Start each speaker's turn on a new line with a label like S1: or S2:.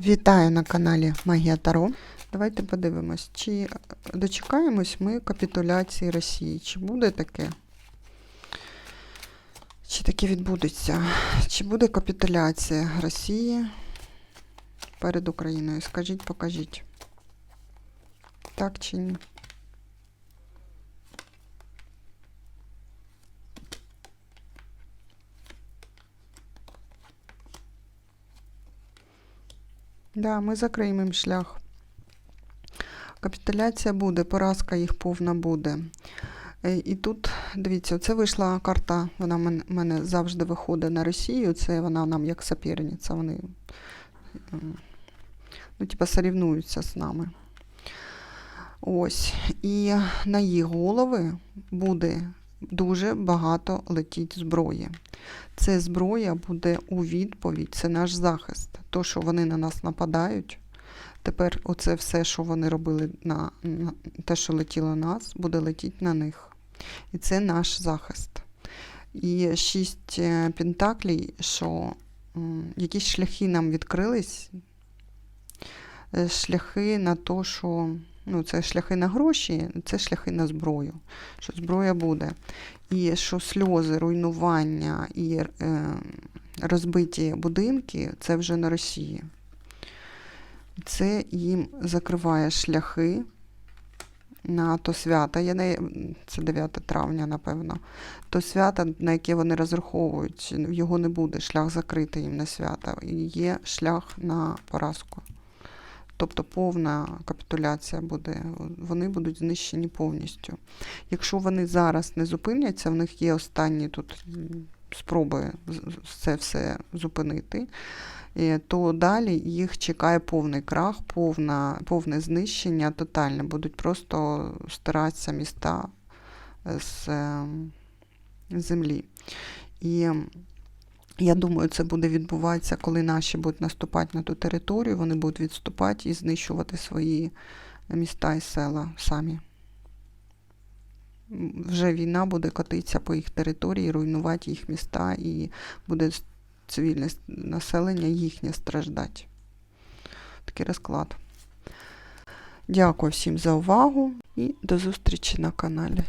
S1: Вітаю на каналі Магія Таро. Давайте подивимось, чи дочекаємось ми капітуляції Росії. Чи буде таке? Чи таке відбудеться? Чи буде капітуляція Росії перед Україною? Скажіть, покажіть. Так чи ні? Да, ми закриємо їм шлях. Капітуляція буде, поразка їх повна буде. Е, І тут, дивіться, це вийшла карта, вона в мене завжди виходить на Росію, це вона нам як соперниця, вони м, ну, типа, сорівнуються з нами. Ось. І на їх голови буде дуже багато летіть зброї. Це зброя буде у відповідь, це наш захист. То, що вони на нас нападають, тепер оце все, що вони робили на, на те, що летіло на нас, буде летіти на них. І це наш захист. І шість е, пентаклей, що якісь шляхи нам відкрились, е, шляхи на те, що ну, це шляхи на гроші, це шляхи на зброю, що зброя буде. І що сльози, руйнування і е, розбиті будинки це вже на Росії. Це їм закриває шляхи на то свято. Я не, це 9 травня, напевно. То свято, на яке вони розраховують, його не буде. Шлях закритий їм на свято. Є шлях на поразку. Тобто повна капітуляція буде, вони будуть знищені повністю. Якщо вони зараз не зупиняться, в них є останні тут спроби це все зупинити, то далі їх чекає повний крах, повна, повне знищення, тотальне. Будуть просто стиратися міста е, з е, землі. І я думаю, це буде відбуватися, коли наші будуть наступати на ту територію, вони будуть відступати і знищувати свої міста і села самі. Вже війна буде котитися по їх території, руйнувати їх міста, і буде цивільне населення їхнє страждати. Такий розклад. Дякую всім за увагу і до зустрічі на каналі.